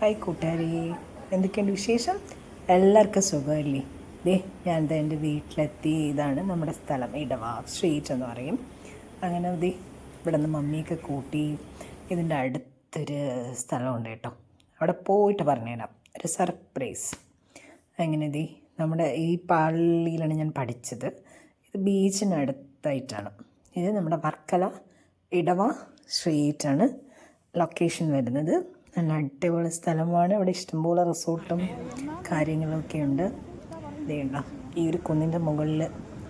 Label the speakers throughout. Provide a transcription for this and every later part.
Speaker 1: Hi കൂട്ടുകാരി. എന്തൊക്കെയുണ്ട് വിശേഷം? എല്ലാവർക്കും സുഖമല്ലേ? ദേ ഞാൻ എന്താ എന്റെ വീട്ടിലെത്തി. ഇതാണ് നമ്മുടെ സ്ഥലം ഇടവാ സ്ട്രീറ്റ് എന്ന് പറയും. അങ്ങനെ ദേ ഇവിടെ നിന്ന് മമ്മിയൊക്കെ കൂട്ടി ഇതിന്റെ അടുത്തൊരു സ്ഥലമുണ്ട് കേട്ടോ. അവിടെ പോയിട്ട് പറഞ്ഞുതരാം ഒരു സർപ്രൈസ്. അങ്ങനെ ദേ നമ്മുടെ ഈ പള്ളിയിലാണ് ഞാൻ പഠിച്ചത്. ഇത് ബീച്ചിനടുത്തായിട്ടാണ് ഇത് നമ്മുടെ വർക്കല ഇടവ സ്ട്രീറ്റാണ് ലൊക്കേഷൻ വരുന്നത്. നല്ല അടിപൊളി സ്ഥലമാണ്. ഇവിടെ ഇഷ്ടംപോലെ റിസോർട്ടും കാര്യങ്ങളൊക്കെ ഉണ്ട്. ഇതേണ്ട ഈ ഒരു കുന്നിന്റെ മുകളിൽ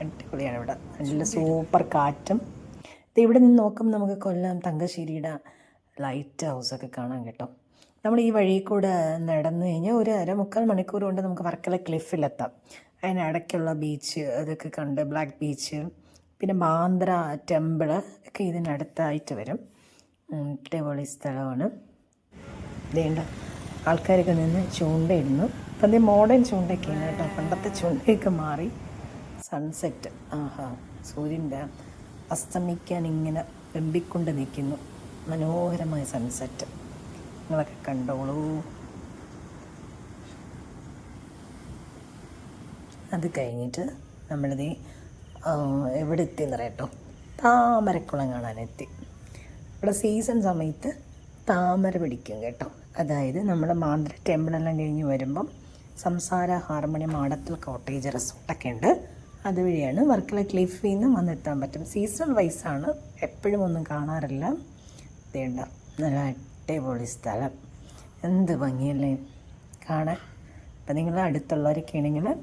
Speaker 1: അടിപൊളിയാണ് ഇവിടെ. നല്ല സൂപ്പർ കാറ്റും. ഇത് ഇവിടെ നിന്ന് നോക്കുമ്പോൾ നമുക്ക് കൊല്ലം തങ്കശ്ശേരിയുടെ ലൈറ്റ് ഹൗസൊക്കെ കാണാൻ കേട്ടോ. നമ്മൾ ഈ വഴി കൂടെ നടന്നു കഴിഞ്ഞാൽ ഒരു അര മുക്കാൽ മണിക്കൂർ കൊണ്ട് നമുക്ക് വർക്കല ക്ലിഫിലെത്താം അതിനിടയ്ക്കുള്ള ബീച്ച് അതൊക്കെ കണ്ട് ബ്ലാക്ക് ബീച്ച് പിന്നെ ബാന്ദ്ര ടെമ്പിൾ ഒക്കെ ഇതിനടുത്തായിട്ട് വരും. അടിപൊളി സ്ഥലമാണ്. വേണ്ട ആൾക്കാരൊക്കെ നിന്ന് ചൂണ്ടയിടുന്നു. അപ്പം അതേ മോഡേൺ ചൂണ്ടയൊക്കെയാണ് കേട്ടോ. പണ്ടത്തെ ചൂണ്ടയൊക്കെ മാറി. സൺസെറ്റ് ആഹാ. സൂര്യന്റെ അസ്തമിക്കാൻ ഇങ്ങനെ വെമ്പിക്കൊണ്ട് നിൽക്കുന്നു. മനോഹരമായ സൺസെറ്റ് നിങ്ങളൊക്കെ കണ്ടോളൂ. അത് കഴിഞ്ഞിട്ട് നമ്മളിത് എവിടെ എത്തിയെന്ന് കേട്ടോ താമരക്കുളം കാണാനെത്തി. ഇവിടെ സീസൺ സമയത്ത് താമര പിടിക്കും കേട്ടോ. അതായത് നമ്മൾ മാന്ദ്ര ടെമ്പിളെല്ലാം കഴിഞ്ഞ് വരുമ്പം സംസാര ഹാർമോണിയം ആടത്തിൽ കോട്ടേജ് റിസോർട്ടൊക്കെ ഉണ്ട്. അതുവഴിയാണ് വർക്കല ക്ലിഫിൽ നിന്ന് വന്നെത്താൻ പറ്റും. സീസണൽ വൈസാണ് എപ്പോഴും ഒന്നും കാണാറില്ല. ഇതേണ്ട നല്ല അടിപൊളി സ്ഥലം. എന്ത് ഭംഗിയല്ലേ കാണാൻ. അപ്പം നിങ്ങൾ അടുത്തുള്ളവരൊക്കെ ആണെങ്കിൽ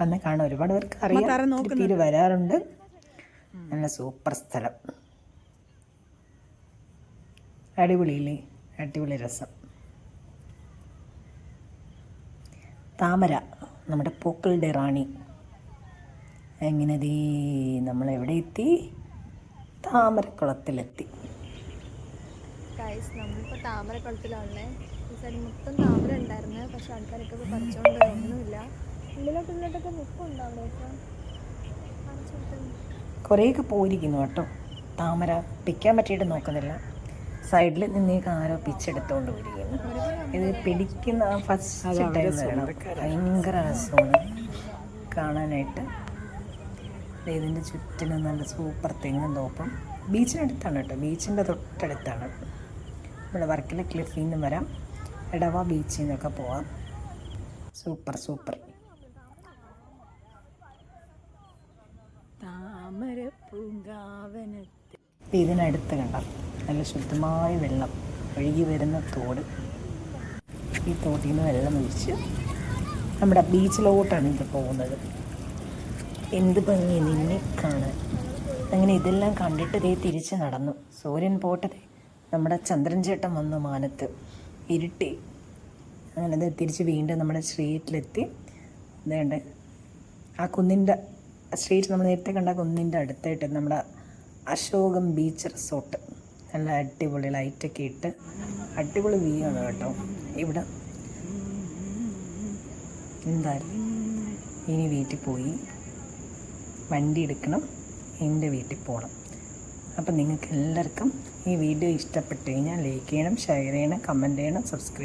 Speaker 1: വന്ന് കാണാൻ ഒരുപാട് പേർക്ക് അറിയാം. ഒത്തിരി വരാറുണ്ട്. നല്ല സൂപ്പർ സ്ഥലം. അടിപൊളിയില്ലേ? അടിപൊളി രസം. താമര നമ്മുടെ പൂക്കളുടെ റാണി. എങ്ങനെ ദീ നമ്മൾ എവിടെ എത്തി? താമരക്കുളത്തിലെത്തി.
Speaker 2: നമ്മളിപ്പോൾ താമര കുളത്തിലാണല്ലേ ഈ സൈഡ് മൊത്തം താമര ഉണ്ടായിരുന്നു പക്ഷെ ആൾക്കാരൊക്കെ ഇപ്പോൾ പറിച്ചുകൊണ്ട് ഒന്നുമില്ല ഉള്ളിലോട്ട് ഉള്ളിലോട്ടൊക്കെ നിൽപ്പുണ്ടോ അവിടെയൊക്കെ?
Speaker 1: കുറേയൊക്കെ പോയിരിക്കുന്നു കേട്ടോ. താമര പിക്കാൻ പറ്റിയിട്ട് നോക്കുന്നില്ല. സൈഡിൽ നിന്ന് ആരോ പിച്ചെടുത്തോണ്ട് പോയിരിക്കുന്നു ഇത് പിടിക്കുന്ന ഫസ്റ്റ് ടൈം വരണം ഭയങ്കര രസമാണ്. കാണാനായിട്ട്. ഇതിന്റെ ചുറ്റിനും നല്ല സൂപ്പർ തെങ്ങും തോപ്പം. ബീച്ചിനടുത്താണ് കേട്ടോ. ബീച്ചിന്റെ തൊട്ടടുത്താണ്. നമ്മുടെ വർക്കിലെ ക്ലിഫിൽ നിന്ന് വരാം. എടവ ബീച്ചിൽ നിന്നൊക്കെ പോവാം. സൂപ്പർ സൂപ്പർ താമര പൂങ്കാവനത്ത് ഇതിനടുത്ത് കണ്ട? നല്ല ശുദ്ധമായ വെള്ളം ഒഴുകി വരുന്ന തോട്. ഈ തോട്ടിൽ നിന്ന് വെള്ളം ഒഴിച്ച് നമ്മുടെ ബീച്ചിലോട്ടാണ് ഇത് പോകുന്നത്. എന്ത് ഭംഗി നിന്നെ കാണാൻ. അങ്ങനെ ഇതെല്ലാം കണ്ടിട്ട് ദേ തിരിച്ച് നടന്നു. സൂര്യൻ പോട്ടതെ നമ്മുടെ ചന്ദ്രൻ ചേട്ടൻ വന്നു മാനത്ത്. ഇരുട്ടി. അങ്ങനെ ദേ തിരിച്ച് വീണ്ടും നമ്മുടെ സ്ട്രീറ്റിലെത്തി. അതേണ്ട ആ കുന്നിന്റെ സ്ട്രീറ്റ് നമ്മൾ നേരത്തെ കണ്ട കുന്നിന്റെ അടുത്തായിട്ട് നമ്മുടെ അശോകം ബീച്ച് റിസോർട്ട്. നല്ല അടിപൊളി ലൈറ്റൊക്കെ ഇട്ട് അടിപൊളി വ്യൂ ആണ് കേട്ടോ. ഇവിടെ എന്തായാലും ഇനി വീട്ടിൽ പോയി വണ്ടി എടുക്കണം എന്റെ വീട്ടിൽ പോകണം അപ്പം നിങ്ങൾക്ക് എല്ലാവർക്കും ഈ വീഡിയോ ഇഷ്ടപ്പെട്ടു കഴിഞ്ഞാൽ ലൈക്ക് ചെയ്യണം ഷെയർ ചെയ്യണം കമന്റ് ചെയ്യണം സബ്സ്ക്രൈബ്